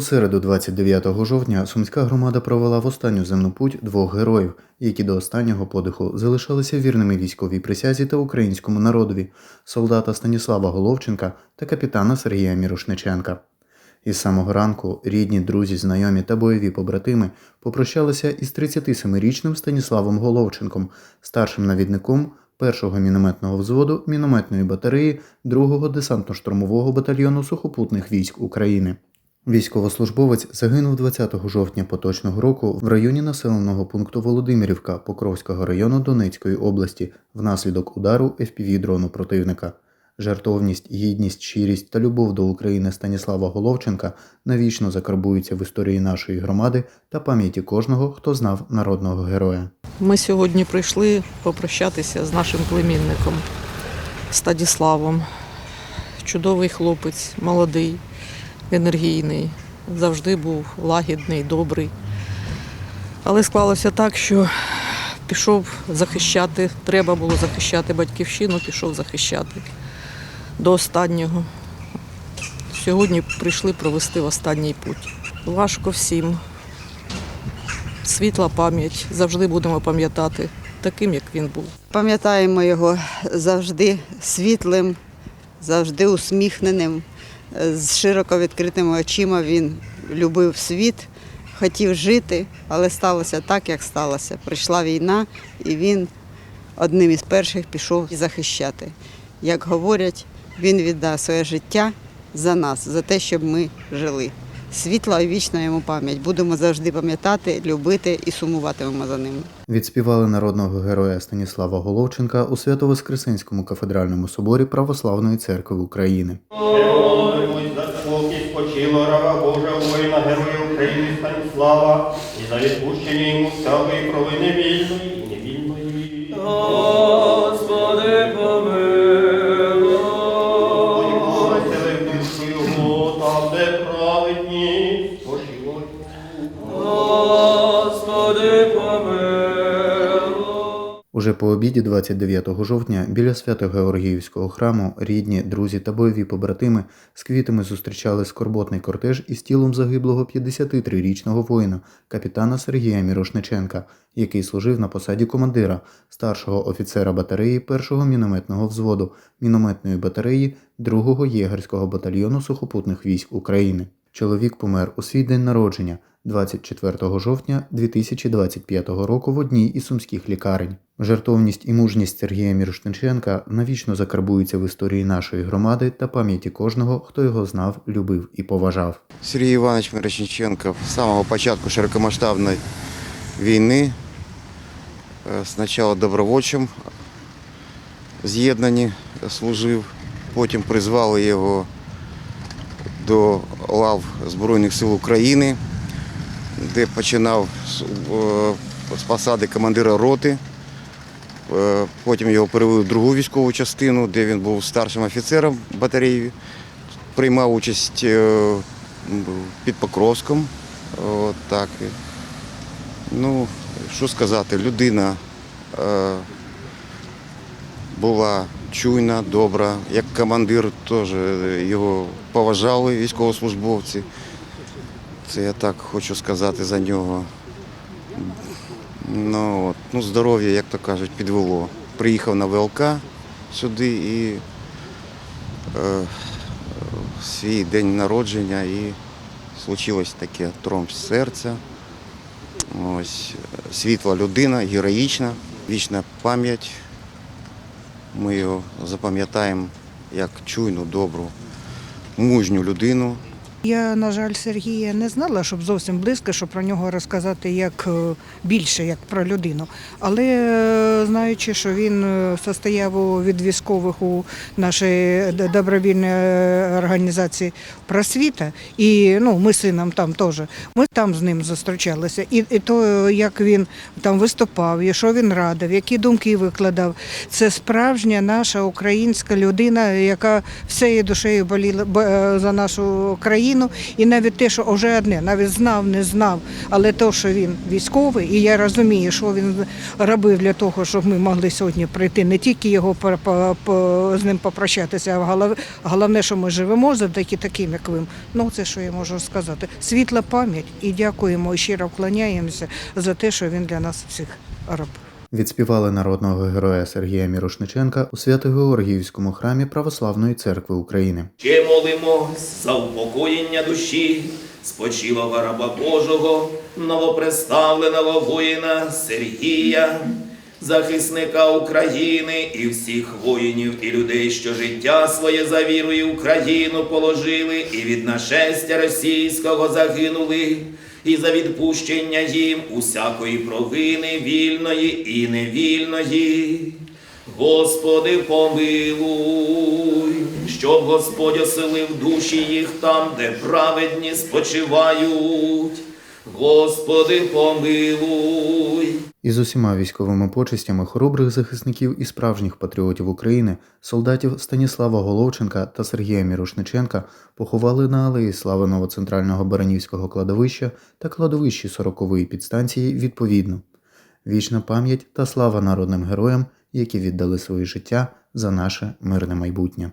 У середу, 29 жовтня, сумська громада провела в останню земну путь двох героїв, які до останнього подиху залишалися вірними військовій присязі та українському народові солдата Станіслава Головченка та капітана Сергія Мірошниченка. Із самого ранку рідні, друзі, знайомі та бойові побратими попрощалися із 37-річним Станіславом Головченком, старшим навідником першого мінометного взводу мінометної батареї 2-го десантно-штурмового батальйону сухопутних військ України. Військовослужбовець загинув 20 жовтня поточного року в районі населеного пункту Володимирівка Покровського району Донецької області внаслідок удару FPV-дрону противника. Жартовність, гідність, щирість та любов до України Станіслава Головченка навічно закарбуються в історії нашої громади та пам'яті кожного, хто знав народного героя. Ми сьогодні прийшли попрощатися з нашим племінником Стадіславом. Чудовий хлопець, молодий, енергійний, завжди був лагідний, добрий. Але склалося так, що пішов захищати, треба було захищати батьківщину, пішов захищати до останнього. Сьогодні прийшли провести в останній путь. Важко всім. Світла пам'ять, завжди будемо пам'ятати таким, як він був. Пам'ятаємо його завжди світлим, завжди усміхненим, з широко відкритими очима. Він любив світ, хотів жити, але сталося так, як сталося. Прийшла війна, і він одним із перших пішов захищати. Як говорять, він віддав своє життя за нас, за те, щоб ми жили. Світла і вічна йому пам'ять. Будемо завжди пам'ятати, любити і сумуватимемо за ним. Відспівали народного героя Станіслава Головченка у Свято-Воскресенському кафедральному соборі Православної церкви України. Спочило раба Божа воїна Героя України Станіслава і за відпущення йому всякої провини вільної і невільної. Уже по обіді 29 жовтня біля Свято-Георгіївського храму рідні, друзі та бойові побратими з квітами зустрічали скорботний кортеж із тілом загиблого 53-річного воїна, капітана Сергія Мірошниченка, який служив на посаді командира, старшого офіцера батареї 1-го мінометного взводу, мінометної батареї 2-го єгерського батальйону сухопутних військ України. Чоловік помер у свій день народження 24 жовтня 2025 року в одній із сумських лікарень. Жертовність і мужність Сергія Мірошниченка навічно закарбуються в історії нашої громади та пам'яті кожного, хто його знав, любив і поважав. Сергій Іванович Мирошниченко з самого початку широкомасштабної війни, е, спочатку добровольчим з'єднані служив, потім призвали його до лав Збройних сил України, де починав з е, посади командира роти. Е, Потім його перевели в другу військову частину, де він був старшим офіцером батареї, приймав участь е, під Покровськом. Так. Ну, що сказати, людина була чуйна, добра. Як командир теж його поважали військовослужбовці. Це я так хочу сказати за нього. Ну, от, ну, здоров'я, як то кажуть, підвело. Приїхав на ВЛК сюди і е, свій день народження і случилось таке тромб серця. Ось світла людина, героїчна, вічна пам'ять. Ми його запам'ятаємо як чуйну, добру, мужню людину. Я, на жаль, Сергія не знала, щоб зовсім близько, щоб про нього розказати як е, більше, як про людину. Але е, знаючи, що він е, состояв від військових у нашій д- добровільній е, організації просвіта, і ну, ми сином там теж, ми там з ним зустрічалися. І, і то, як він там виступав, і що він радив, які думки викладав, це справжня наша українська людина, яка всією душею боліла за нашу країну. Україну. І навіть те, що вже одне, навіть знав, не знав, але те, що він військовий, і я розумію, що він робив для того, щоб ми могли сьогодні прийти, не тільки його по- по- по- з ним попрощатися, а голов- головне, що ми живемо завдяки таким, як ви. Ну це що я можу сказати. Світла пам'ять і дякуємо і щиро вклоняємося за те, що він для нас всіх робив. Відспівали народного героя Сергія Мірошниченка у Свято-Георгіївському храмі Православної церкви України. Молимось за упокоєння душі спочилого раба Божого, новоприставленого воїна Сергія, захисника України і всіх воїнів і людей, що життя своє за вірою Україну положили, і від нашестя російського загинули, і за відпущення їм усякої провини вільної і невільної. Господи, помилуй, щоб Господь оселив душі їх там, де праведні спочивають. Господи, помилуй. Із усіма військовими почестями хоробрих захисників і справжніх патріотів України, солдатів Станіслава Головченка та Сергія Мірошниченка поховали на алеї Слави Новоцентрального Баранівського кладовища та кладовищі 40-ї підстанції відповідно. Вічна пам'ять та слава народним героям, які віддали своє життя за наше мирне майбутнє.